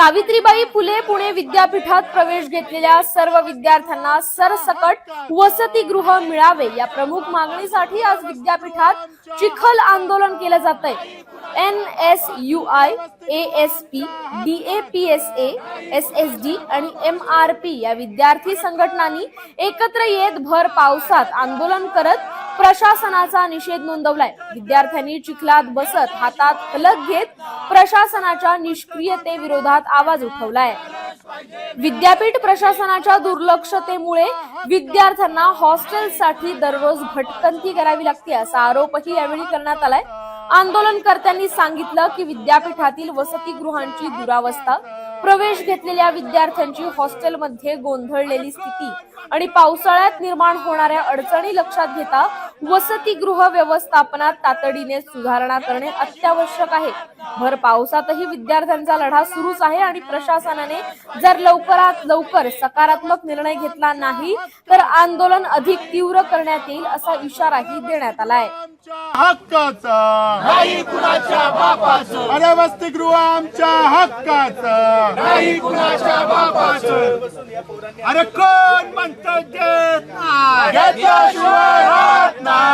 सावित्रीबाई फुले पुणे विद्यापीठात प्रवेश घेतलेल्या सर्व विद्यार्थ्यांना सरसकट वसतिगृह मिळावे या प्रमुख मागणीसाठी आज विद्यापीठात चिखल आंदोलन केलं जात आहे N S U I A S P D A P S A S S D आणि एम आर पी या विद्यार्थी संघटनांनी एकत्र येत भर पावसात आंदोलन करत प्रशासनाचा निषेध नोंदवलाय. विद्यार्थ्यांनी चिखलात बसत हातात फलक घेत प्रशासनाच्या निष्क्रियते विरोधात आवाज उठवलाय. विद्यापीठ प्रशासनाच्या दुर्लक्षतेमुळे विद्यार्थ्यांना हॉस्टेलसाठी दररोज भटकंती करावी लागते असा आरोपही यावेळी करण्यात आलाय. आंदोलनकर्त्यांनी सांगितलं की विद्यापीठातील वसतिगृहांची दुरावस्था प्रवेश घेतलेल्या विद्यार्थ्यांची हॉस्टेलमध्ये गोंधळलेली स्थिती आणि पावसाळ्यात निर्माण होणाऱ्या अडचणी लक्षात घेता वसतिगृह व्यवस्थापनात तातडीने सुधारणा करणे अत्यावश्यक आहे. भर पावसातही विद्यार्थ्यांचा लढा सुरूच आहे आणि प्रशासनाने जर लवकरात लवकर सकारात्मक निर्णय घेतला नाही तर आंदोलन अधिक तीव्र करण्यात येईल असा इशाराही देण्यात आलाय. अरे वसतिगृह आमच्या हक्काचं. नाही कुणाच्या बापाचं. अरे कोण म्हणतं नाही.